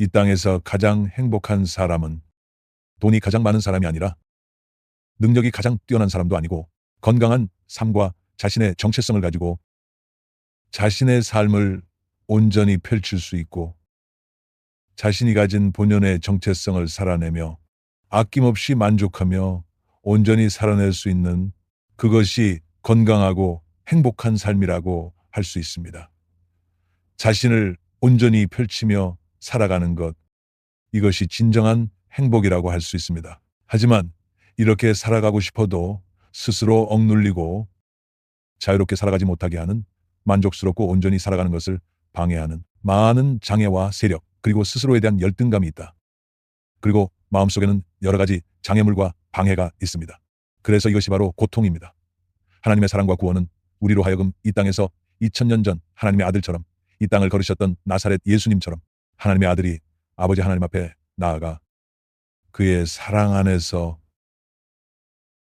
이 땅에서 가장 행복한 사람은 돈이 가장 많은 사람이 아니라 능력이 가장 뛰어난 사람도 아니고 건강한 삶과 자신의 정체성을 가지고 자신의 삶을 온전히 펼칠 수 있고 자신이 가진 본연의 정체성을 살아내며 아낌없이 만족하며 온전히 살아낼 수 있는 그것이 건강하고 행복한 삶이라고 할 수 있습니다. 자신을 온전히 펼치며 살아가는 것, 이것이 진정한 행복이라고 할 수 있습니다. 하지만 이렇게 살아가고 싶어도 스스로 억눌리고 자유롭게 살아가지 못하게 하는 만족스럽고 온전히 살아가는 것을 방해하는 많은 장애와 세력, 그리고 스스로에 대한 열등감이 있다. 그리고 마음속에는 여러 가지 장애물과 방해가 있습니다. 그래서 이것이 바로 고통입니다. 하나님의 사랑과 구원은 우리로 하여금 이 땅에서 2000년 전 하나님의 아들처럼 이 땅을 걸으셨던 나사렛 예수님처럼 하나님의 아들이 아버지 하나님 앞에 나아가 그의 사랑 안에서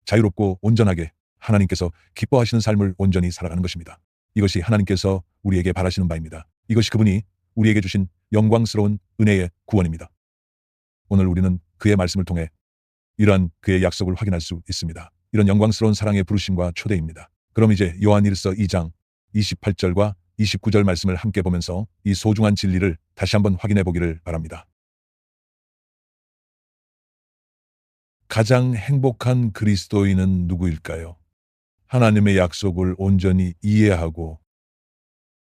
자유롭고 온전하게 하나님께서 기뻐하시는 삶을 온전히 살아가는 것입니다. 이것이 하나님께서 우리에게 바라시는 바입니다. 이것이 그분이 우리에게 주신 영광스러운 은혜의 구원입니다. 오늘 우리는 그의 말씀을 통해 이러한 그의 약속을 확인할 수 있습니다. 이런 영광스러운 사랑의 부르심과 초대입니다. 그럼 이제 요한일서 2장 28절과 29절 말씀을 함께 보면서 이 소중한 진리를 다시 한번 확인해 보기를 바랍니다. 가장 행복한 그리스도인은 누구일까요? 하나님의 약속을 온전히 이해하고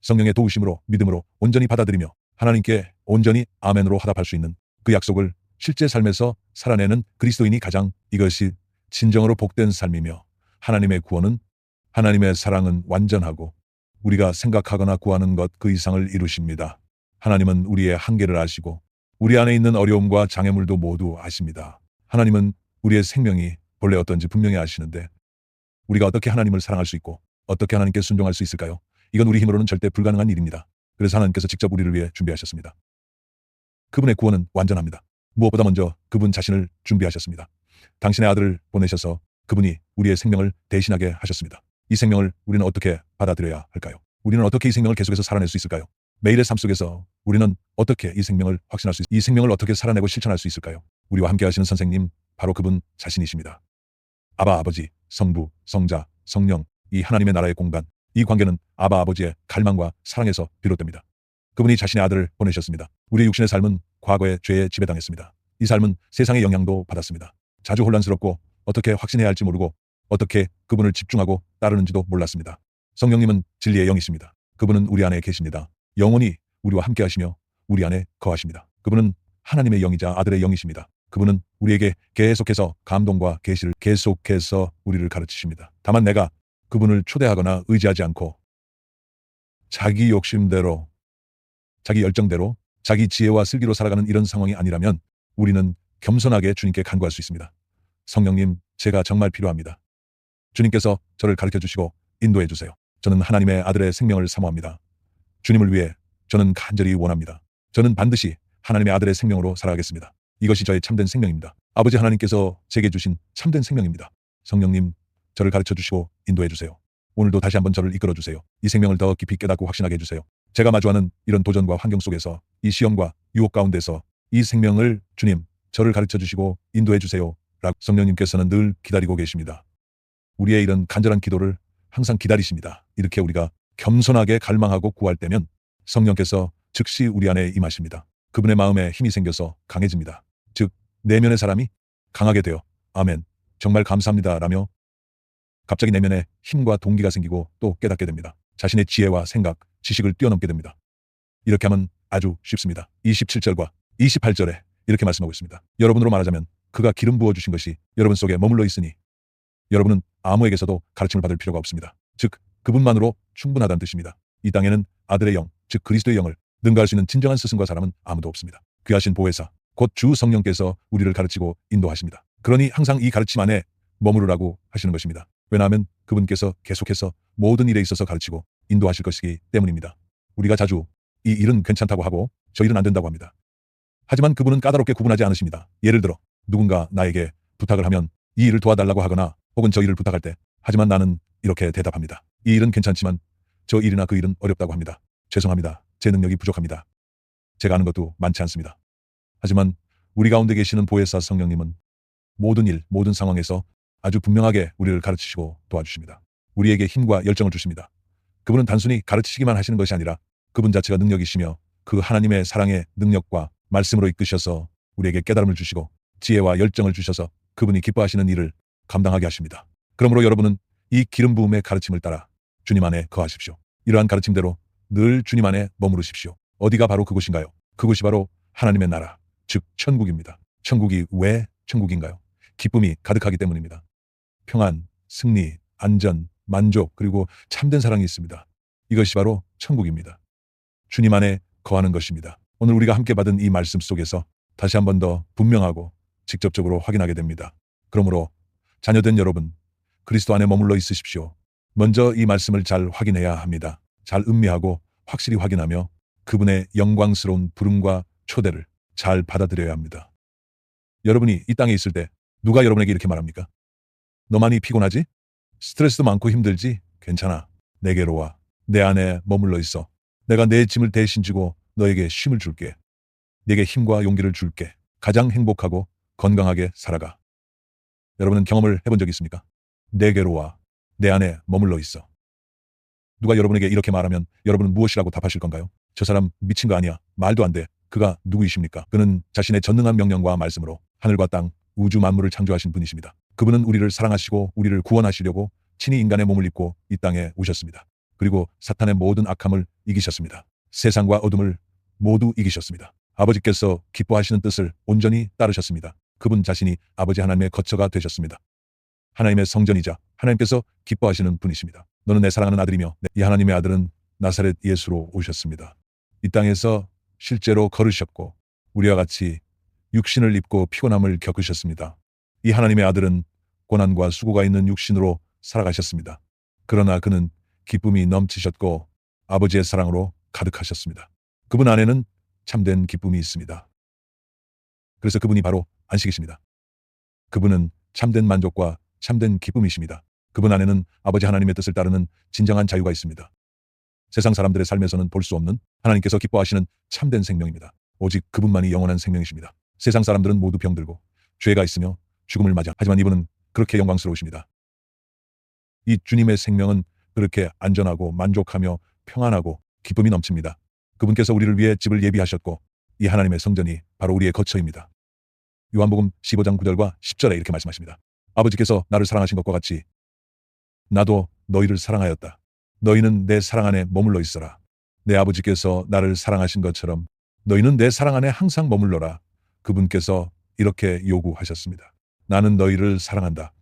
성령의 도우심으로 믿음으로 온전히 받아들이며 하나님께 온전히 아멘으로 화답할 수 있는 그 약속을 실제 삶에서 살아내는 그리스도인이 가장 이것이 진정으로 복된 삶이며 하나님의 구원은 하나님의 사랑은 완전하고 우리가 생각하거나 구하는 것 그 이상을 이루십니다. 하나님은 우리의 한계를 아시고 우리 안에 있는 어려움과 장애물도 모두 아십니다. 하나님은 우리의 생명이 본래 어떤지 분명히 아시는데 우리가 어떻게 하나님을 사랑할 수 있고 어떻게 하나님께 순종할 수 있을까요? 이건 우리 힘으로는 절대 불가능한 일입니다. 그래서 하나님께서 직접 우리를 위해 준비하셨습니다. 그분의 구원은 완전합니다. 무엇보다 먼저 그분 자신을 준비하셨습니다. 당신의 아들을 보내셔서 그분이 우리의 생명을 대신하게 하셨습니다. 이 생명을 우리는 어떻게 받아들여야 할까요? 우리는 어떻게 이 생명을 계속해서 살아낼 수 있을까요? 매일의 삶 속에서 우리는 어떻게 이 생명을 확신할 수 있, 이 생명을 어떻게 살아내고 실천할 수 있을까요? 우리와 함께 하시는 선생님 바로 그분 자신이십니다. 아바 아버지, 성부, 성자, 성령, 이 하나님의 나라의 공간, 이 관계는 아바 아버지의 갈망과 사랑에서 비롯됩니다. 그분이 자신의 아들을 보내셨습니다. 우리의 육신의 삶은 과거의 죄에 지배당했습니다. 이 삶은 세상의 영향도 받았습니다. 자주 혼란스럽고 어떻게 확신해야 할지 모르고 어떻게 그분을 집중하고 따르는지도 몰랐습니다. 성령님은 진리의 영이십니다. 그분은 우리 안에 계십니다. 영원히 우리와 함께 하시며 우리 안에 거하십니다. 그분은 하나님의 영이자 아들의 영이십니다. 그분은 우리에게 계속해서 감동과 계시를 계속해서 우리를 가르치십니다. 다만 내가 그분을 초대하거나 의지하지 않고 자기 욕심대로 자기 열정대로 자기 지혜와 슬기로 살아가는 이런 상황이 아니라면 우리는 겸손하게 주님께 간구할 수 있습니다. 성령님, 제가 정말 필요합니다. 주님께서 저를 가르쳐 주시고 인도해 주세요. 저는 하나님의 아들의 생명을 사모합니다. 주님을 위해 저는 간절히 원합니다. 저는 반드시 하나님의 아들의 생명으로 살아가겠습니다. 이것이 저의 참된 생명입니다. 아버지 하나님께서 제게 주신 참된 생명입니다. 성령님, 저를 가르쳐 주시고 인도해 주세요. 오늘도 다시 한번 저를 이끌어 주세요. 이 생명을 더 깊이 깨닫고 확신하게 해주세요. 제가 마주하는 이런 도전과 환경 속에서 이 시험과 유혹 가운데서 이 생명을 주님, 저를 가르쳐 주시고 인도해 주세요. 라고 성령님께서는 늘 기다리고 계십니다. 우리의 이런 간절한 기도를 항상 기다리십니다. 이렇게 우리가 겸손하게 갈망하고 구할 때면 성령께서 즉시 우리 안에 임하십니다. 그분의 마음에 힘이 생겨서 강해집니다. 즉, 내면의 사람이 강하게 되어 아멘, 정말 감사합니다. 라며 갑자기 내면에 힘과 동기가 생기고 또 깨닫게 됩니다. 자신의 지혜와 생각, 지식을 뛰어넘게 됩니다. 이렇게 하면 아주 쉽습니다. 27절과 28절에 이렇게 말씀하고 있습니다. 여러분으로 말하자면 그가 기름 부어 주신 것이 여러분 속에 머물러 있으니 여러분은 아무에게서도 가르침을 받을 필요가 없습니다. 즉 그분만으로 충분하다는 뜻입니다. 이 땅에는 아들의 영, 즉 그리스도의 영을 능가할 수 있는 진정한 스승과 사람은 아무도 없습니다. 귀하신 보혜사, 곧 주 성령께서 우리를 가르치고 인도하십니다. 그러니 항상 이 가르침 안에 머무르라고 하시는 것입니다. 왜냐하면 그분께서 계속해서 모든 일에 있어서 가르치고 인도하실 것이기 때문입니다. 우리가 자주 이 일은 괜찮다고 하고 저 일은 안 된다고 합니다. 하지만 그분은 까다롭게 구분하지 않으십니다. 예를 들어 누군가 나에게 부탁을 하면 이 일을 도와달라고 하거나 혹은 저 일을 부탁할 때 하지만 나는 이렇게 대답합니다. 이 일은 괜찮지만 저 일이나 그 일은 어렵다고 합니다. 죄송합니다. 제 능력이 부족합니다. 제가 아는 것도 많지 않습니다. 하지만 우리 가운데 계시는 보혜사 성령님은 모든 일, 모든 상황에서 아주 분명하게 우리를 가르치시고 도와주십니다. 우리에게 힘과 열정을 주십니다. 그분은 단순히 가르치시기만 하시는 것이 아니라 그분 자체가 능력이시며 그 하나님의 사랑의 능력과 말씀으로 이끄셔서 우리에게 깨달음을 주시고 지혜와 열정을 주셔서 그분이 기뻐하시는 일을 감당하게 하십니다. 그러므로 여러분은 이 기름 부음의 가르침을 따라 주님 안에 거하십시오. 이러한 가르침대로 늘 주님 안에 머무르십시오. 어디가 바로 그곳인가요? 그곳이 바로 하나님의 나라, 즉 천국입니다. 천국이 왜 천국인가요? 기쁨이 가득하기 때문입니다. 평안, 승리, 안전, 만족, 그리고 참된 사랑이 있습니다. 이것이 바로 천국입니다. 주님 안에 거하는 것입니다. 오늘 우리가 함께 받은 이 말씀 속에서 다시 한 번 더 분명하고 직접적으로 확인하게 됩니다. 그러므로 자녀된 여러분, 그리스도 안에 머물러 있으십시오. 먼저 이 말씀을 잘 확인해야 합니다. 잘 음미하고 확실히 확인하며 그분의 영광스러운 부름과 초대를 잘 받아들여야 합니다. 여러분이 이 땅에 있을 때 누가 여러분에게 이렇게 말합니까? 너 많이 피곤하지? 스트레스도 많고 힘들지? 괜찮아. 내게로 와. 내 안에 머물러 있어. 내가 내 짐을 대신 지고 너에게 쉼을 줄게. 내게 힘과 용기를 줄게. 가장 행복하고 건강하게 살아가. 여러분은 경험을 해본 적 있습니까? 내게로 와. 내 안에 머물러 있어. 누가 여러분에게 이렇게 말하면 여러분은 무엇이라고 답하실 건가요? 저 사람 미친 거 아니야. 말도 안 돼. 그가 누구이십니까? 그는 자신의 전능한 명령과 말씀으로 하늘과 땅, 우주 만물을 창조하신 분이십니다. 그분은 우리를 사랑하시고 우리를 구원하시려고 친히 인간의 몸을 입고 이 땅에 오셨습니다. 그리고 사탄의 모든 악함을 이기셨습니다. 세상과 어둠을 모두 이기셨습니다. 아버지께서 기뻐하시는 뜻을 온전히 따르셨습니다. 그분 자신이 아버지 하나님의 거처가 되셨습니다. 하나님의 성전이자 하나님께서 기뻐하시는 분이십니다. 너는 내 사랑하는 아들이며 이 하나님의 아들은 나사렛 예수로 오셨습니다. 이 땅에서 실제로 걸으셨고 우리와 같이 육신을 입고 피곤함을 겪으셨습니다. 이 하나님의 아들은 고난과 수고가 있는 육신으로 살아가셨습니다. 그러나 그는 기쁨이 넘치셨고 아버지의 사랑으로 가득하셨습니다. 그분 안에는 참된 기쁨이 있습니다. 그래서 그분이 바로 안식이십니다. 그분은 참된 만족과 참된 기쁨이십니다. 그분 안에는 아버지 하나님의 뜻을 따르는 진정한 자유가 있습니다. 세상 사람들의 삶에서는 볼 수 없는 하나님께서 기뻐하시는 참된 생명입니다. 오직 그분만이 영원한 생명이십니다. 세상 사람들은 모두 병들고 죄가 있으며 죽음을 맞아 하지만 이분은 그렇게 영광스러우십니다. 이 주님의 생명은 그렇게 안전하고 만족하며 평안하고 기쁨이 넘칩니다. 그분께서 우리를 위해 집을 예비하셨고 이 하나님의 성전이 바로 우리의 거처입니다. 요한복음 15장 9절과 10절에 이렇게 말씀하십니다. 아버지께서 나를 사랑하신 것과 같이 나도 너희를 사랑하였다. 너희는 내 사랑 안에 머물러 있어라. 내 아버지께서 나를 사랑하신 것처럼 너희는 내 사랑 안에 항상 머물러라. 그분께서 이렇게 요구하셨습니다. 나는 너희를 사랑한다.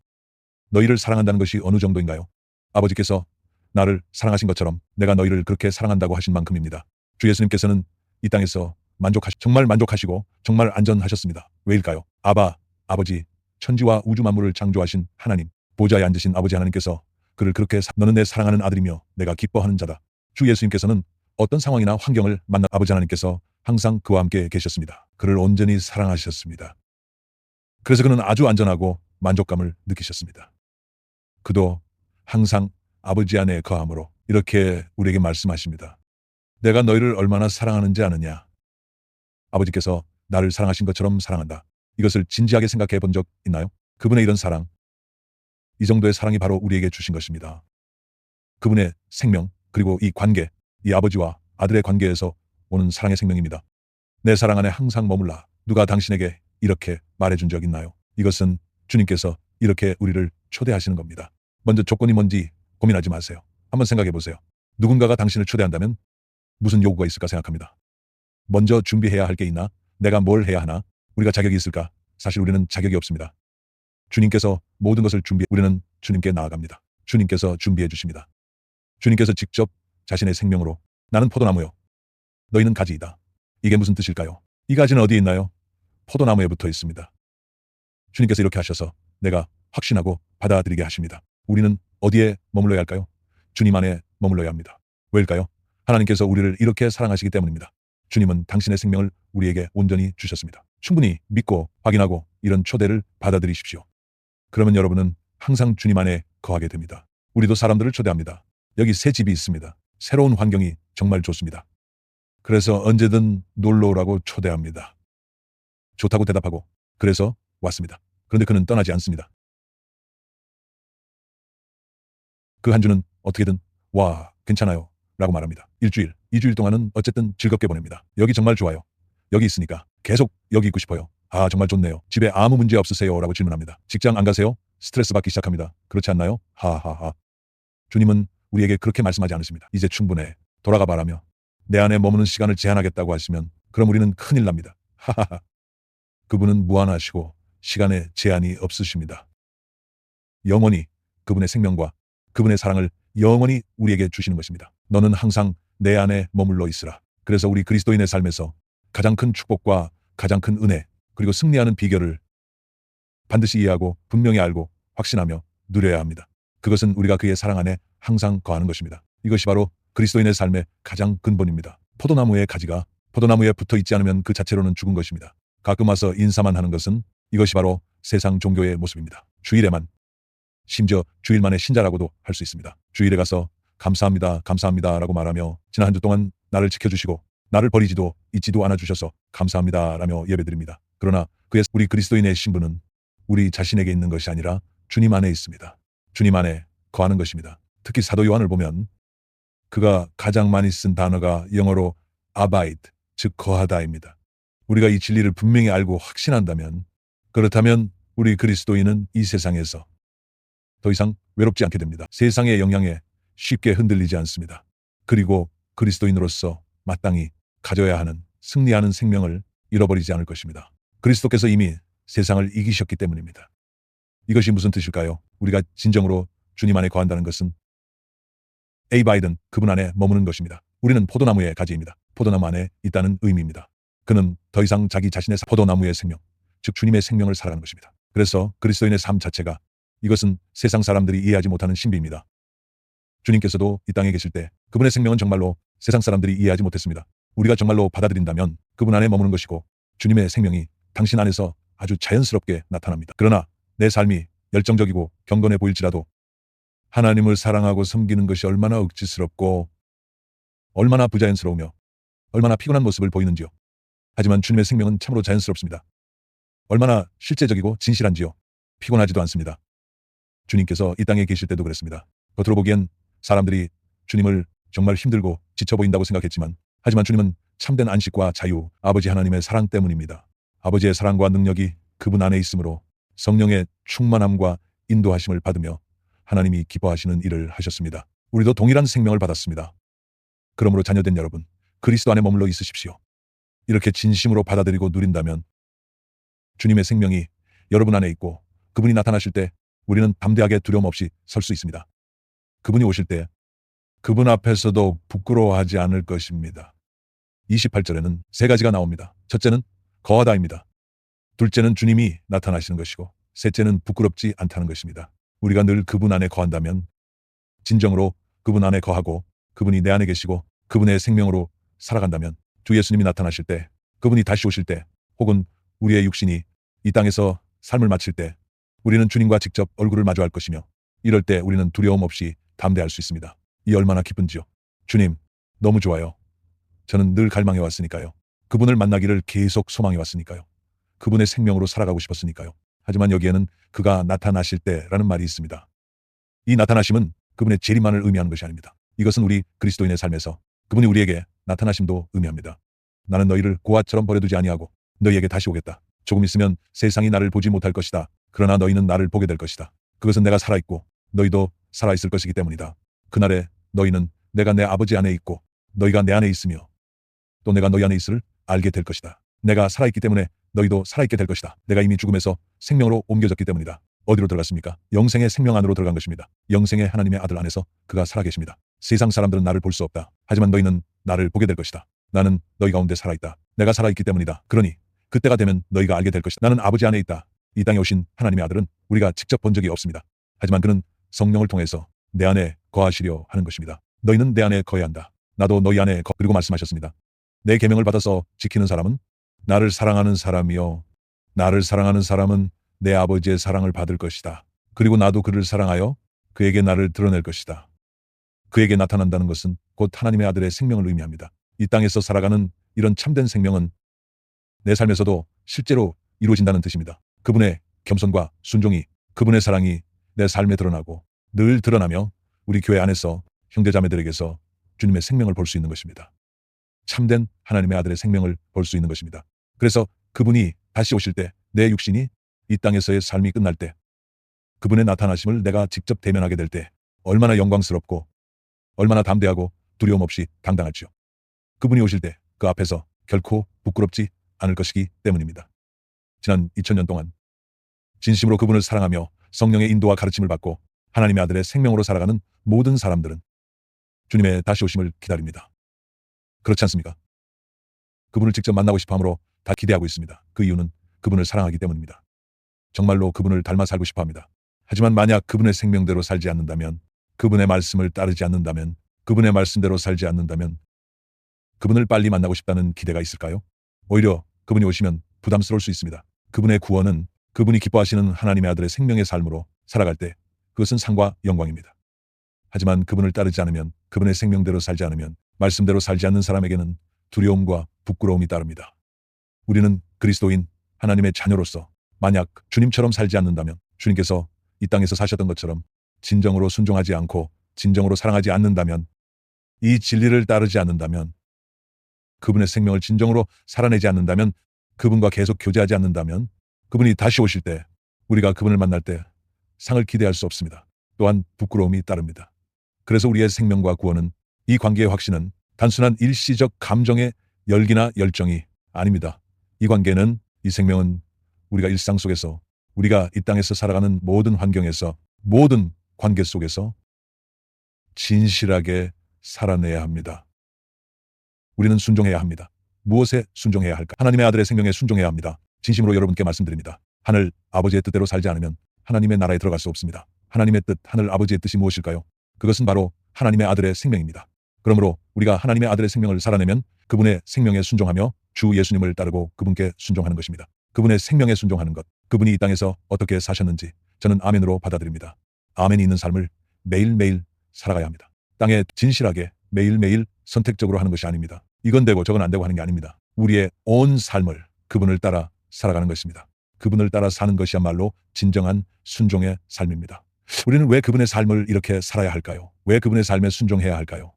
너희를 사랑한다는 것이 어느 정도인가요? 아버지께서 나를 사랑하신 것처럼 내가 너희를 그렇게 사랑한다고 하신 만큼입니다. 주 예수님께서는 이 땅에서 만족하시, 정말 만족하시고 정말 안전하셨습니다. 왜일까요? 아바, 아버지, 천지와 우주 만물을 창조하신 하나님, 보좌에 앉으신 아버지 하나님께서 그를 그렇게 사, 너는 내 사랑하는 아들이며 내가 기뻐하는 자다. 주 예수님께서는 어떤 상황이나 환경을 만나 아버지 하나님께서 항상 그와 함께 계셨습니다. 그를 온전히 사랑하셨습니다. 그래서 그는 아주 안전하고 만족감을 느끼셨습니다. 그도 항상 아버지 안에 거함으로 이렇게 우리에게 말씀하십니다. 내가 너희를 얼마나 사랑하는지 아느냐? 아버지께서 나를 사랑하신 것처럼 사랑한다. 이것을 진지하게 생각해 본 적 있나요? 그분의 이런 사랑, 이 정도의 사랑이 바로 우리에게 주신 것입니다. 그분의 생명, 그리고 이 관계, 이 아버지와 아들의 관계에서 오는 사랑의 생명입니다. 내 사랑 안에 항상 머물라. 누가 당신에게 이렇게 말해준 적 있나요? 이것은 주님께서 이렇게 우리를 초대하시는 겁니다. 먼저 조건이 뭔지 고민하지 마세요. 한번 생각해 보세요. 누군가가 당신을 초대한다면 무슨 요구가 있을까 생각합니다. 먼저 준비해야 할 게 있나? 내가 뭘 해야 하나? 우리가 자격이 있을까? 사실 우리는 자격이 없습니다. 주님께서 모든 것을 준비해 우리는 주님께 나아갑니다. 주님께서 준비해 주십니다. 주님께서 직접 자신의 생명으로 나는 포도나무요. 너희는 가지이다. 이게 무슨 뜻일까요? 이 가지는 어디에 있나요? 포도나무에 붙어 있습니다. 주님께서 이렇게 하셔서 내가 확신하고 받아들이게 하십니다. 우리는 어디에 머물러야 할까요? 주님 안에 머물러야 합니다. 왜일까요? 하나님께서 우리를 이렇게 사랑하시기 때문입니다. 주님은 당신의 생명을 우리에게 온전히 주셨습니다. 충분히 믿고 확인하고 이런 초대를 받아들이십시오. 그러면 여러분은 항상 주님 안에 거하게 됩니다. 우리도 사람들을 초대합니다. 여기 새 집이 있습니다. 새로운 환경이 정말 좋습니다. 그래서 언제든 놀러 오라고 초대합니다. 좋다고 대답하고 그래서 왔습니다. 그런데 그는 떠나지 않습니다. 그 한 주는 어떻게든 와 괜찮아요 라고 말합니다. 일주일, 이주일 동안은 어쨌든 즐겁게 보냅니다. 여기 정말 좋아요. 여기 있으니까 계속 여기 있고 싶어요. 아 정말 좋네요. 집에 아무 문제 없으세요? 라고 질문합니다. 직장 안 가세요? 스트레스 받기 시작합니다. 그렇지 않나요? 하하하. 주님은 우리에게 그렇게 말씀하지 않으십니다. 이제 충분해. 돌아가 바라며 내 안에 머무는 시간을 제한하겠다고 하시면 그럼 우리는 큰일 납니다. 하하하. 그분은 무한하시고 시간에 제한이 없으십니다. 영원히 그분의 생명과 그분의 사랑을 영원히 우리에게 주시는 것입니다. 너는 항상 내 안에 머물러 있으라. 그래서 우리 그리스도인의 삶에서 가장 큰 축복과 가장 큰 은혜 그리고 승리하는 비결을 반드시 이해하고 분명히 알고 확신하며 누려야 합니다. 그것은 우리가 그의 사랑 안에 항상 거하는 것입니다. 이것이 바로 그리스도인의 삶의 가장 근본입니다. 포도나무의 가지가 포도나무에 붙어 있지 않으면 그 자체로는 죽은 것입니다. 가끔 와서 인사만 하는 것은 이것이 바로 세상 종교의 모습입니다. 주일에만 심지어 주일만의 신자라고도 할 수 있습니다. 주일에 가서 감사합니다, 감사합니다 라고 말하며 지난 한 주 동안 나를 지켜주시고 나를 버리지도 잊지도 않아 주셔서 감사합니다 라며 예배드립니다. 그러나 그의 우리 그리스도인의 신분은 우리 자신에게 있는 것이 아니라 주님 안에 있습니다. 주님 안에 거하는 것입니다. 특히 사도 요한을 보면 그가 가장 많이 쓴 단어가 영어로 abide, 즉 거하다입니다. 우리가 이 진리를 분명히 알고 확신한다면 그렇다면 우리 그리스도인은 이 세상에서 더 이상 외롭지 않게 됩니다. 세상의 영향에 쉽게 흔들리지 않습니다. 그리고 그리스도인으로서 마땅히 가져야 하는 승리하는 생명을 잃어버리지 않을 것입니다. 그리스도께서 이미 세상을 이기셨기 때문입니다. 이것이 무슨 뜻일까요? 우리가 진정으로 주님 안에 거한다는 것은 에이 바이든 그분 안에 머무는 것입니다. 우리는 포도나무의 가지입니다. 포도나무 안에 있다는 의미입니다. 그는 더 이상 자기 자신의 포도나무의 생명, 즉 주님의 생명을 살아가는 것입니다. 그래서 그리스도인의 삶 자체가 이것은 세상 사람들이 이해하지 못하는 신비입니다. 주님께서도 이 땅에 계실 때 그분의 생명은 정말로 세상 사람들이 이해하지 못했습니다. 우리가 정말로 받아들인다면 그분 안에 머무는 것이고 주님의 생명이 당신 안에서 아주 자연스럽게 나타납니다. 그러나 내 삶이 열정적이고 경건해 보일지라도 하나님을 사랑하고 섬기는 것이 얼마나 억지스럽고 얼마나 부자연스러우며 얼마나 피곤한 모습을 보이는지요. 하지만 주님의 생명은 참으로 자연스럽습니다. 얼마나 실제적이고 진실한지요. 피곤하지도 않습니다. 주님께서 이 땅에 계실 때도 그랬습니다. 겉으로 보기엔 사람들이 주님을 정말 힘들고 지쳐 보인다고 생각했지만 하지만 주님은 참된 안식과 자유, 아버지 하나님의 사랑 때문입니다. 아버지의 사랑과 능력이 그분 안에 있으므로 성령의 충만함과 인도하심을 받으며 하나님이 기뻐하시는 일을 하셨습니다. 우리도 동일한 생명을 받았습니다. 그러므로 자녀된 여러분, 그리스도 안에 머물러 있으십시오. 이렇게 진심으로 받아들이고 누린다면 주님의 생명이 여러분 안에 있고 그분이 나타나실 때 우리는 담대하게 두려움 없이 설 수 있습니다. 그분이 오실 때 그분 앞에서도 부끄러워하지 않을 것입니다. 28절에는 세 가지가 나옵니다. 첫째는 거하다입니다. 둘째는 주님이 나타나시는 것이고 셋째는 부끄럽지 않다는 것입니다. 우리가 늘 그분 안에 거한다면 진정으로 그분 안에 거하고 그분이 내 안에 계시고 그분의 생명으로 살아간다면 주 예수님이 나타나실 때 그분이 다시 오실 때 혹은 우리의 육신이 이 땅에서 삶을 마칠 때 우리는 주님과 직접 얼굴을 마주할 것이며 이럴 때 우리는 두려움 없이 담대할 수 있습니다. 이 얼마나 기쁜지요. 주님, 너무 좋아요. 저는 늘 갈망해 왔으니까요. 그분을 만나기를 계속 소망해 왔으니까요. 그분의 생명으로 살아가고 싶었으니까요. 하지만 여기에는 그가 나타나실 때라는 말이 있습니다. 이 나타나심은 그분의 재림만을 의미하는 것이 아닙니다. 이것은 우리 그리스도인의 삶에서 그분이 우리에게 나타나심도 의미합니다. 나는 너희를 고아처럼 버려두지 아니하고 너희에게 다시 오겠다. 조금 있으면 세상이 나를 보지 못할 것이다. 그러나 너희는 나를 보게 될 것이다. 그것은 내가 살아있고 너희도 살아있을 것이기 때문이다. 그날에 너희는 내가 내 아버지 안에 있고 너희가 내 안에 있으며 또 내가 너희 안에 있을 알게 될 것이다. 내가 살아있기 때문에 너희도 살아있게 될 것이다. 내가 이미 죽음에서 생명으로 옮겨졌기 때문이다. 어디로 들어갔습니까? 영생의 생명 안으로 들어간 것입니다. 영생의 하나님의 아들 안에서 그가 살아계십니다. 세상 사람들은 나를 볼 수 없다. 하지만 너희는 나를 보게 될 것이다. 나는 너희 가운데 살아있다. 내가 살아있기 때문이다. 그러니 그때가 되면 너희가 알게 될 것이다. 나는 아버지 안에 있다. 이 땅에 오신 하나님의 아들은 우리가 직접 본 적이 없습니다. 하지만 그는 성령을 통해서 내 안에 거하시려 하는 것입니다. 너희는 내 안에 거해야 한다. 나도 너희 안에 거 그리고 말씀하셨습니다. 내 계명을 받아서 지키는 사람은 나를 사랑하는 사람이요 나를 사랑하는 사람은 내 아버지의 사랑을 받을 것이다. 그리고 나도 그를 사랑하여 그에게 나를 드러낼 것이다. 그에게 나타난다는 것은 곧 하나님의 아들의 생명을 의미합니다. 이 땅에서 살아가는 이런 참된 생명은 내 삶에서도 실제로 이루어진다는 뜻입니다. 그분의 겸손과 순종이 그분의 사랑이 내 삶에 드러나고 늘 드러나며 우리 교회 안에서 형제자매들에게서 주님의 생명을 볼 수 있는 것입니다. 참된 하나님의 아들의 생명을 볼 수 있는 것입니다. 그래서 그분이 다시 오실 때 내 육신이 이 땅에서의 삶이 끝날 때 그분의 나타나심을 내가 직접 대면하게 될 때 얼마나 영광스럽고 얼마나 담대하고 두려움 없이 당당할지요. 그분이 오실 때 그 앞에서 결코 부끄럽지 않을 것이기 때문입니다. 지난 2000년 동안 진심으로 그분을 사랑하며 성령의 인도와 가르침을 받고 하나님의 아들의 생명으로 살아가는 모든 사람들은 주님의 다시 오심을 기다립니다. 그렇지 않습니까? 그분을 직접 만나고 싶어 함으로 다 기대하고 있습니다. 그 이유는 그분을 사랑하기 때문입니다. 정말로 그분을 닮아 살고 싶어 합니다. 하지만 만약 그분의 생명대로 살지 않는다면, 그분의 말씀을 따르지 않는다면, 그분의 말씀대로 살지 않는다면, 그분을 빨리 만나고 싶다는 기대가 있을까요? 오히려 그분이 오시면 부담스러울 수 있습니다. 그분의 구원은 그분이 기뻐하시는 하나님의 아들의 생명의 삶으로 살아갈 때 그것은 상과 영광입니다. 하지만 그분을 따르지 않으면 그분의 생명대로 살지 않으면 말씀대로 살지 않는 사람에게는 두려움과 부끄러움이 따릅니다. 우리는 그리스도인 하나님의 자녀로서 만약 주님처럼 살지 않는다면 주님께서 이 땅에서 사셨던 것처럼 진정으로 순종하지 않고 진정으로 사랑하지 않는다면 이 진리를 따르지 않는다면 그분의 생명을 진정으로 살아내지 않는다면 그분과 계속 교제하지 않는다면 그분이 다시 오실 때 우리가 그분을 만날 때 상을 기대할 수 없습니다. 또한 부끄러움이 따릅니다. 그래서 우리의 생명과 구원은 이 관계의 확신은 단순한 일시적 감정의 열기나 열정이 아닙니다. 이 관계는 이 생명은 우리가 일상 속에서 우리가 이 땅에서 살아가는 모든 환경에서 모든 관계 속에서 진실하게 살아내야 합니다. 우리는 순종해야 합니다. 무엇에 순종해야 할까? 하나님의 아들의 생명에 순종해야 합니다. 진심으로 여러분께 말씀드립니다. 하늘 아버지의 뜻대로 살지 않으면 하나님의 나라에 들어갈 수 없습니다. 하나님의 뜻, 하늘 아버지의 뜻이 무엇일까요? 그것은 바로 하나님의 아들의 생명입니다. 그러므로 우리가 하나님의 아들의 생명을 살아내면 그분의 생명에 순종하며 주 예수님을 따르고 그분께 순종하는 것입니다. 그분의 생명에 순종하는 것, 그분이 이 땅에서 어떻게 사셨는지 저는 아멘으로 받아들입니다. 아멘이 있는 삶을 매일매일 살아가야 합니다. 땅에 진실하게 매일매일 선택적으로 하는 것이 아닙니다. 이건 되고 저건 안 되고 하는 게 아닙니다. 우리의 온 삶을 그분을 따라 살아가는 것입니다. 그분을 따라 사는 것이야말로 진정한 순종의 삶입니다. 우리는 왜 그분의 삶을 이렇게 살아야 할까요? 왜 그분의 삶에 순종해야 할까요?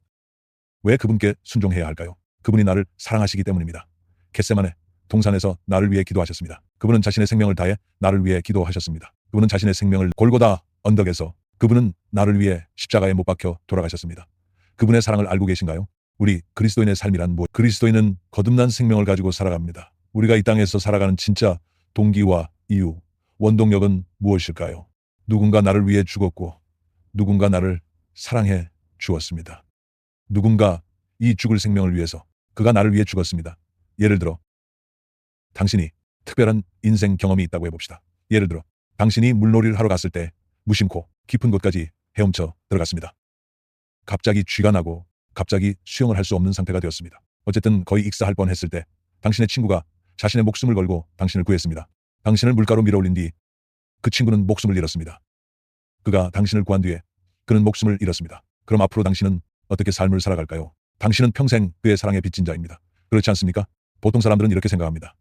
왜 그분께 순종해야 할까요? 그분이 나를 사랑하시기 때문입니다. 겟세만에 동산에서 나를 위해 기도하셨습니다. 그분은 자신의 생명을 다해 나를 위해 기도하셨습니다. 그분은 자신의 생명을 골고다 언덕에서 그분은 나를 위해 십자가에 못 박혀 돌아가셨습니다. 그분의 사랑을 알고 계신가요? 우리 그리스도인의 삶이란 무엇? 그리스도인은 거듭난 생명을 가지고 살아갑니다. 우리가 이 땅에서 살아가는 진짜 동기와 이유, 원동력은 무엇일까요? 누군가 나를 위해 죽었고 누군가 나를 사랑해 주었습니다. 누군가 이 죽을 생명을 위해서 그가 나를 위해 죽었습니다. 예를 들어 당신이 특별한 인생 경험이 있다고 해봅시다. 예를 들어 당신이 물놀이를 하러 갔을 때 무심코 깊은 곳까지 헤엄쳐 들어갔습니다. 갑자기 쥐가 나고 갑자기 수영을 할 수 없는 상태가 되었습니다. 어쨌든 거의 익사할 뻔했을 때 당신의 친구가 자신의 목숨을 걸고 당신을 구했습니다. 당신을 물가로 밀어올린 뒤 그 친구는 목숨을 잃었습니다. 그가 당신을 구한 뒤에 그는 목숨을 잃었습니다. 그럼 앞으로 당신은 어떻게 삶을 살아갈까요? 당신은 평생 그의 사랑에 빚진 자입니다. 그렇지 않습니까? 보통 사람들은 이렇게 생각합니다.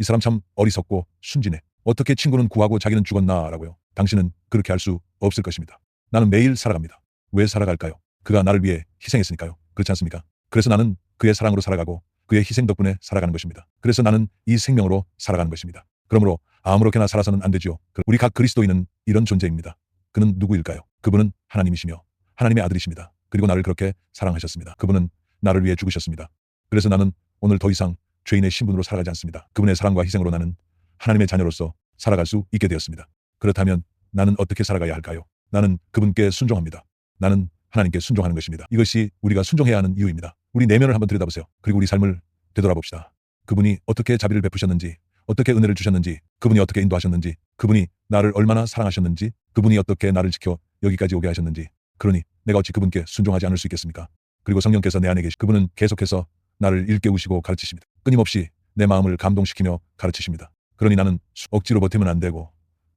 이 사람 참 어리석고 순진해. 어떻게 친구는 구하고 자기는 죽었나 라고요. 당신은 그렇게 할 수 없을 것입니다. 나는 매일 살아갑니다. 왜 살아갈까요? 그가 나를 위해 희생했으니까요. 그렇지 않습니까? 그래서 나는 그의 사랑으로 살아가고 그의 희생 덕분에 살아가는 것입니다. 그래서 나는 이 생명으로 살아가는 것입니다. 그러므로 아무렇게나 살아서는 안 되지요. 우리 각 그리스도인은 이런 존재입니다. 그는 누구일까요? 그분은 하나님이시며 하나님의 아들이십니다. 그리고 나를 그렇게 사랑하셨습니다. 그분은 나를 위해 죽으셨습니다. 그래서 나는 오늘 더 이상 죄인의 신분으로 살아가지 않습니다. 그분의 사랑과 희생으로 나는 하나님의 자녀로서 살아갈 수 있게 되었습니다. 그렇다면 나는 어떻게 살아가야 할까요? 나는 그분께 순종합니다. 나는 하나님께 순종하는 것입니다. 이것이 우리가 순종해야 하는 이유입니다. 우리 내면을 한번 들여다보세요. 그리고 우리 삶을 되돌아봅시다. 그분이 어떻게 자비를 베푸셨는지, 어떻게 은혜를 주셨는지, 그분이 어떻게 인도하셨는지, 그분이 나를 얼마나 사랑하셨는지, 그분이 어떻게 나를 지켜 여기까지 오게 하셨는지. 그러니 내가 어찌 그분께 순종하지 않을 수 있겠습니까? 그리고 성령께서 내 안에 계시 그분은 계속해서 나를 일깨우시고 가르치십니다. 끊임없이 내 마음을 감동시키며 가르치십니다. 그러니 나는 억지로 버티면 안 되고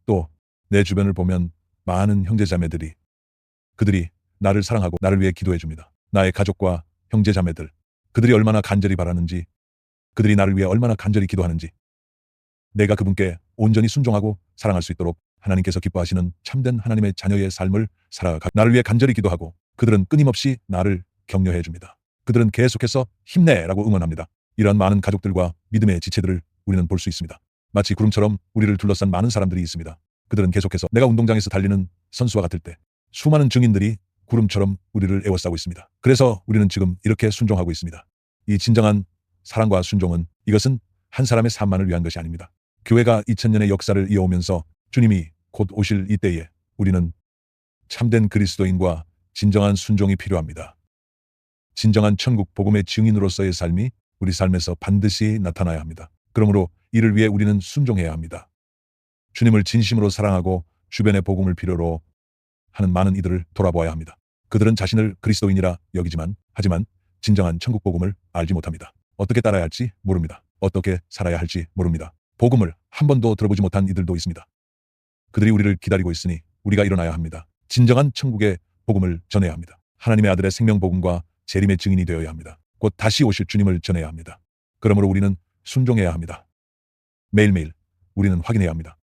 또 내 주변을 보면 많은 형제자매들이 그들이 나를 사랑하고 나를 위해 기도해 줍니다. 나의 가족과 형제 자매들, 그들이 얼마나 간절히 바라는지, 그들이 나를 위해 얼마나 간절히 기도하는지, 내가 그분께 온전히 순종하고 사랑할 수 있도록 하나님께서 기뻐하시는 참된 하나님의 자녀의 삶을 살아가 나를 위해 간절히 기도하고 그들은 끊임없이 나를 격려해 줍니다. 그들은 계속해서 힘내라고 응원합니다. 이러한 많은 가족들과 믿음의 지체들을 우리는 볼 수 있습니다. 마치 구름처럼 우리를 둘러싼 많은 사람들이 있습니다. 그들은 계속해서 내가 운동장에서 달리는 선수와 같을 때 수많은 증인들이 구름처럼 우리를 에워싸고 있습니다. 그래서 우리는 지금 이렇게 순종하고 있습니다. 이 진정한 사랑과 순종은 이것은 한 사람의 삶만을 위한 것이 아닙니다. 교회가 2000년의 역사를 이어오면서 주님이 곧 오실 이때에 우리는 참된 그리스도인과 진정한 순종이 필요합니다. 진정한 천국 복음의 증인으로서의 삶이 우리 삶에서 반드시 나타나야 합니다. 그러므로 이를 위해 우리는 순종해야 합니다. 주님을 진심으로 사랑하고 주변의 복음을 필요로 하는 많은 이들을 돌아보아야 합니다. 그들은 자신을 그리스도인이라 여기지만 하지만 진정한 천국 복음을 알지 못합니다. 어떻게 따라야 할지 모릅니다. 어떻게 살아야 할지 모릅니다. 복음을 한 번도 들어보지 못한 이들도 있습니다. 그들이 우리를 기다리고 있으니 우리가 일어나야 합니다. 진정한 천국의 복음을 전해야 합니다. 하나님의 아들의 생명 복음과 재림의 증인이 되어야 합니다. 곧 다시 오실 주님을 전해야 합니다. 그러므로 우리는 순종해야 합니다. 매일매일 우리는 확인해야 합니다.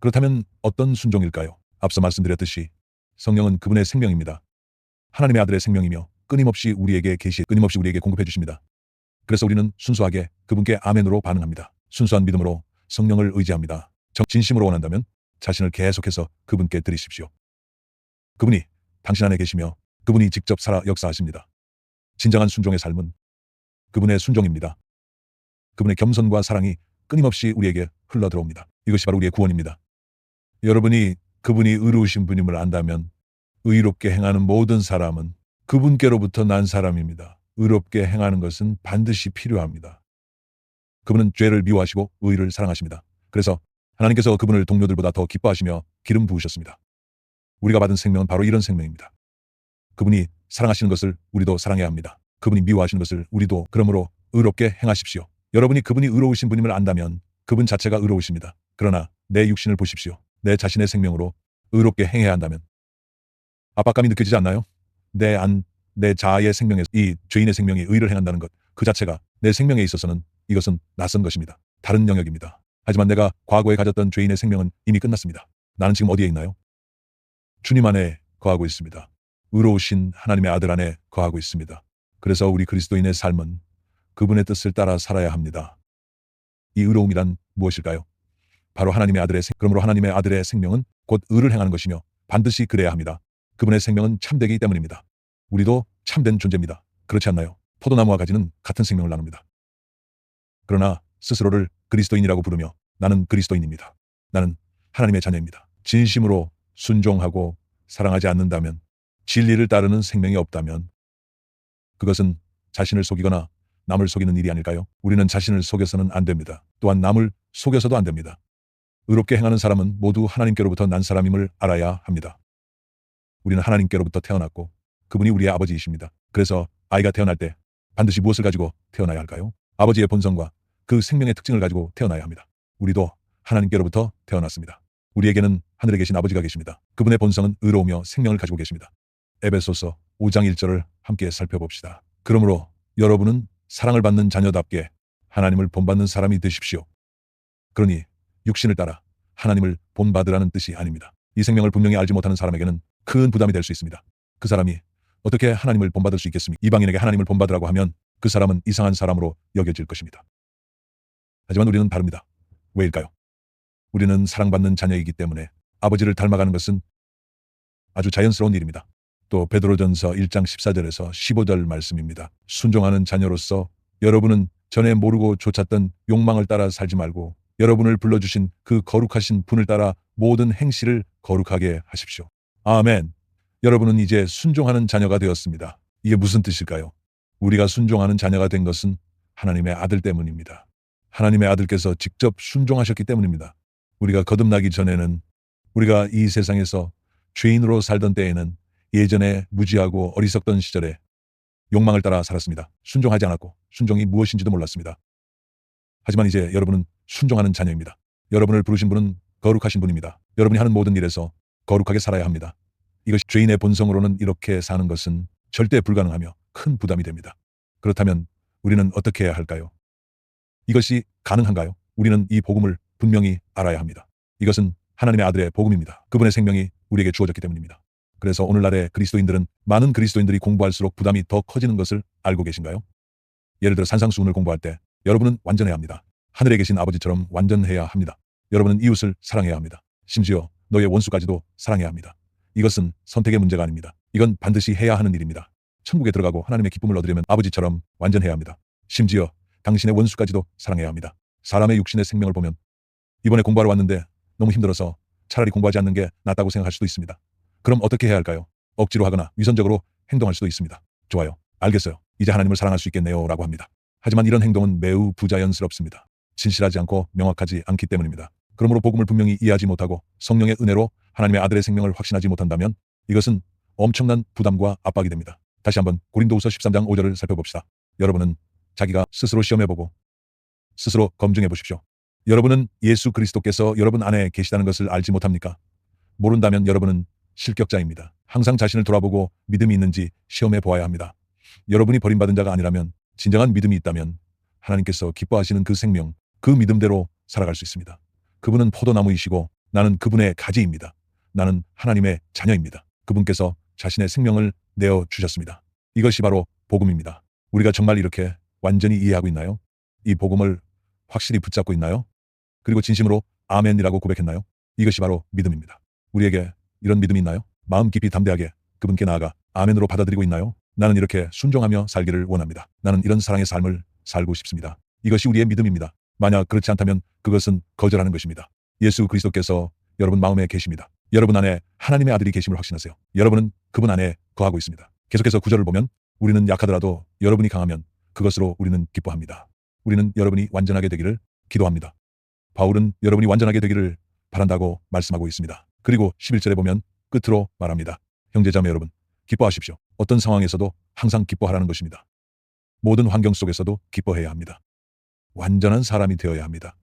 그렇다면 어떤 순종일까요? 앞서 말씀드렸듯이 성령은 그분의 생명입니다. 하나님의 아들의 생명이며 끊임없이 우리에게 계시 끊임없이 우리에게 공급해 주십니다. 그래서 우리는 순수하게 그분께 아멘으로 반응합니다. 순수한 믿음으로 성령을 의지합니다. 정 진심으로 원한다면 자신을 계속해서 그분께 드리십시오. 그분이 당신 안에 계시며 그분이 직접 살아 역사하십니다. 진정한 순종의 삶은 그분의 순종입니다. 그분의 겸손과 사랑이 끊임없이 우리에게 흘러 들어옵니다. 이것이 바로 우리의 구원입니다. 여러분이 그분이 의로우신 분임을 안다면 의롭게 행하는 모든 사람은 그분께로부터 난 사람입니다. 의롭게 행하는 것은 반드시 필요합니다. 그분은 죄를 미워하시고 의를 사랑하십니다. 그래서 하나님께서 그분을 동료들보다 더 기뻐하시며 기름 부으셨습니다. 우리가 받은 생명은 바로 이런 생명입니다. 그분이 사랑하시는 것을 우리도 사랑해야 합니다. 그분이 미워하시는 것을 우리도 그러므로 의롭게 행하십시오. 여러분이 그분이 의로우신 분임을 안다면 그분 자체가 의로우십니다. 그러나 내 육신을 보십시오. 내 자신의 생명으로 의롭게 행해야 한다면 압박감이 느껴지지 않나요? 내 안, 내 자아의 생명에 이 죄인의 생명이 의를 행한다는 것 그 자체가 내 생명에 있어서는 이것은 낯선 것입니다. 다른 영역입니다. 하지만 내가 과거에 가졌던 죄인의 생명은 이미 끝났습니다. 나는 지금 어디에 있나요? 주님 안에 거하고 있습니다. 의로우신 하나님의 아들 안에 거하고 있습니다. 그래서 우리 그리스도인의 삶은 그분의 뜻을 따라 살아야 합니다. 이 의로움이란 무엇일까요? 바로 하나님의 아들의 생, 그러므로 하나님의 아들의 생명은 곧 의를 행하는 것이며 반드시 그래야 합니다. 그분의 생명은 참되기 때문입니다. 우리도 참된 존재입니다. 그렇지 않나요? 포도나무와 가지는 같은 생명을 나눕니다. 그러나 스스로를 그리스도인이라고 부르며 나는 그리스도인입니다. 나는 하나님의 자녀입니다. 진심으로 순종하고 사랑하지 않는다면 진리를 따르는 생명이 없다면 그것은 자신을 속이거나 남을 속이는 일이 아닐까요? 우리는 자신을 속여서는 안 됩니다. 또한 남을 속여서도 안 됩니다. 의롭게 행하는 사람은 모두 하나님께로부터 난 사람임을 알아야 합니다. 우리는 하나님께로부터 태어났고 그분이 우리의 아버지이십니다. 그래서 아이가 태어날 때 반드시 무엇을 가지고 태어나야 할까요? 아버지의 본성과 그 생명의 특징을 가지고 태어나야 합니다. 우리도 하나님께로부터 태어났습니다. 우리에게는 하늘에 계신 아버지가 계십니다. 그분의 본성은 의로우며 생명을 가지고 계십니다. 에베소서 5장 1절을 함께 살펴봅시다. 그러므로 여러분은 사랑을 받는 자녀답게 하나님을 본받는 사람이 되십시오. 그러니 육신을 따라 하나님을 본받으라는 뜻이 아닙니다. 이 생명을 분명히 알지 못하는 사람에게는 큰 부담이 될 수 있습니다. 그 사람이 어떻게 하나님을 본받을 수 있겠습니까? 이방인에게 하나님을 본받으라고 하면 그 사람은 이상한 사람으로 여겨질 것입니다. 하지만 우리는 다릅니다. 왜일까요? 우리는 사랑받는 자녀이기 때문에 아버지를 닮아가는 것은 아주 자연스러운 일입니다. 또 베드로전서 1장 14절에서 15절 말씀입니다. 순종하는 자녀로서 여러분은 전에 모르고 쫓았던 욕망을 따라 살지 말고 여러분을 불러주신 그 거룩하신 분을 따라 모든 행실을 거룩하게 하십시오. 아멘. 여러분은 이제 순종하는 자녀가 되었습니다. 이게 무슨 뜻일까요? 우리가 순종하는 자녀가 된 것은 하나님의 아들 때문입니다. 하나님의 아들께서 직접 순종하셨기 때문입니다. 우리가 거듭나기 전에는 우리가 이 세상에서 죄인으로 살던 때에는 예전에 무지하고 어리석던 시절에 욕망을 따라 살았습니다. 순종하지 않았고 순종이 무엇인지도 몰랐습니다. 하지만 이제 여러분은 순종하는 자녀입니다. 여러분을 부르신 분은 거룩하신 분입니다. 여러분이 하는 모든 일에서 거룩하게 살아야 합니다. 이것이 죄인의 본성으로는 이렇게 사는 것은 절대 불가능하며 큰 부담이 됩니다. 그렇다면 우리는 어떻게 해야 할까요? 이것이 가능한가요? 우리는 이 복음을 분명히 알아야 합니다. 이것은 하나님의 아들의 복음입니다. 그분의 생명이 우리에게 주어졌기 때문입니다. 그래서 오늘날의 그리스도인들은 많은 그리스도인들이 공부할수록 부담이 더 커지는 것을 알고 계신가요? 예를 들어 산상수훈을 공부할 때 여러분은 완전해야 합니다. 하늘에 계신 아버지처럼 완전해야 합니다. 여러분은 이웃을 사랑해야 합니다. 심지어 너의 원수까지도 사랑해야 합니다. 이것은 선택의 문제가 아닙니다. 이건 반드시 해야 하는 일입니다. 천국에 들어가고 하나님의 기쁨을 얻으려면 아버지처럼 완전해야 합니다. 심지어 당신의 원수까지도 사랑해야 합니다. 사람의 육신의 생명을 보면 이번에 공부하러 왔는데 너무 힘들어서 차라리 공부하지 않는 게 낫다고 생각할 수도 있습니다. 그럼 어떻게 해야 할까요? 억지로 하거나 위선적으로 행동할 수도 있습니다. 좋아요. 알겠어요. 이제 하나님을 사랑할 수 있겠네요. 라고 합니다. 하지만 이런 행동은 매우 부자연스럽습니다. 진실하지 않고 명확하지 않기 때문입니다. 그러므로 복음을 분명히 이해하지 못하고 성령의 은혜로 하나님의 아들의 생명을 확신하지 못한다면 이것은 엄청난 부담과 압박이 됩니다. 다시 한번 고린도후서 13장 5절을 살펴봅시다. 여러분은 자기가 스스로 시험해보고 스스로 검증해 보십시오. 여러분은 예수 그리스도께서 여러분 안에 계시다는 것을 알지 못합니까? 모른다면 여러분은 실격자입니다. 항상 자신을 돌아보고 믿음이 있는지 시험해 보아야 합니다. 여러분이 버림받은 자가 아니라면 진정한 믿음이 있다면 하나님께서 기뻐하시는 그 생명, 그 믿음대로 살아갈 수 있습니다. 그분은 포도나무이시고 나는 그분의 가지입니다. 나는 하나님의 자녀입니다. 그분께서 자신의 생명을 내어 주셨습니다. 이것이 바로 복음입니다. 우리가 정말 이렇게 완전히 이해하고 있나요? 이 복음을 확실히 붙잡고 있나요? 그리고 진심으로 아멘이라고 고백했나요? 이것이 바로 믿음입니다. 우리에게 이런 믿음이 있나요? 마음 깊이 담대하게 그분께 나아가 아멘으로 받아들이고 있나요? 나는 이렇게 순종하며 살기를 원합니다. 나는 이런 사랑의 삶을 살고 싶습니다. 이것이 우리의 믿음입니다. 만약 그렇지 않다면 그것은 거절하는 것입니다. 예수 그리스도께서 여러분 마음에 계십니다. 여러분 안에 하나님의 아들이 계심을 확신하세요. 여러분은 그분 안에 거하고 있습니다. 계속해서 구절을 보면 우리는 약하더라도 여러분이 강하면 그것으로 우리는 기뻐합니다. 우리는 여러분이 완전하게 되기를 기도합니다. 바울은 여러분이 완전하게 되기를 바란다고 말씀하고 있습니다. 그리고 11절에 보면 끝으로 말합니다. 형제자매 여러분, 기뻐하십시오. 어떤 상황에서도 항상 기뻐하라는 것입니다. 모든 환경 속에서도 기뻐해야 합니다. 완전한 사람이 되어야 합니다.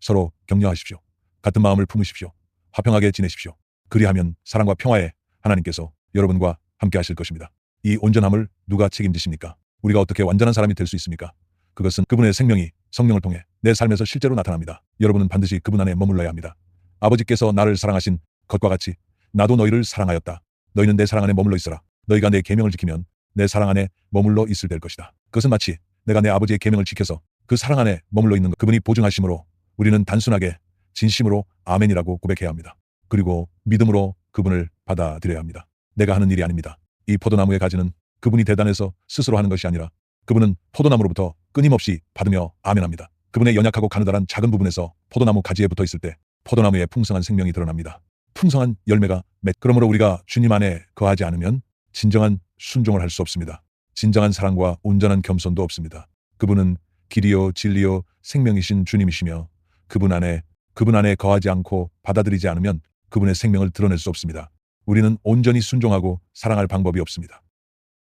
서로 격려하십시오. 같은 마음을 품으십시오. 화평하게 지내십시오. 그리하면 사랑과 평화에 하나님께서 여러분과 함께 하실 것입니다. 이 온전함을 누가 책임지십니까? 우리가 어떻게 완전한 사람이 될 수 있습니까? 그것은 그분의 생명이 성령을 통해 내 삶에서 실제로 나타납니다. 여러분은 반드시 그분 안에 머물러야 합니다. 아버지께서 나를 사랑하신 것과 같이 나도 너희를 사랑하였다. 너희는 내 사랑 안에 머물러 있어라. 너희가 내 계명을 지키면 내 사랑 안에 머물러 있을 될 것이다. 그것은 마치 내가 내 아버지의 계명을 지켜서 그 사랑 안에 머물러 있는 것 그분이 보증하심으로 우리는 단순하게 진심으로 아멘이라고 고백해야 합니다. 그리고 믿음으로 그분을 받아들여야 합니다. 내가 하는 일이 아닙니다. 이 포도나무의 가지는 그분이 대단해서 스스로 하는 것이 아니라 그분은 포도나무로부터 끊임없이 받으며 아멘합니다. 그분의 연약하고 가느다란 작은 부분에서 포도나무 가지에 붙어 있을 때 포도나무의 풍성한 생명이 드러납니다. 풍성한 열매가 맺. 그러므로 우리가 주님 안에 거하지 않으면 진정한 순종을 할 수 없습니다. 진정한 사랑과 온전한 겸손도 없습니다. 그분은 길이요 진리요 생명이신 주님이시며 그분 안에 그분 안에 거하지 않고 받아들이지 않으면 그분의 생명을 드러낼 수 없습니다. 우리는 온전히 순종하고 사랑할 방법이 없습니다.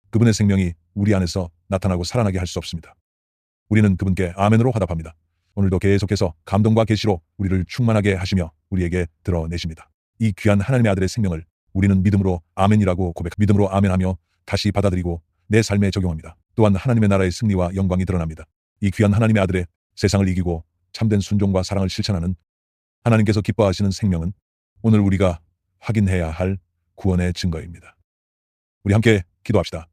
그분의 생명이 우리 안에서 나타나고 살아나게 할 수 없습니다. 우리는 그분께 아멘으로 화답합니다. 오늘도 계속해서 감동과 계시로 우리를 충만하게 하시며 우리에게 드러내십니다. 이 귀한 하나님의 아들의 생명을 우리는 믿음으로 아멘이라고 고백, 믿음으로 아멘하며 다시 받아들이고 내 삶에 적용합니다. 또한 하나님의 나라의 승리와 영광이 드러납니다. 이 귀한 하나님의 아들의 세상을 이기고 참된 순종과 사랑을 실천하는 하나님께서 기뻐하시는 생명은 오늘 우리가 확인해야 할 구원의 증거입니다. 우리 함께 기도합시다.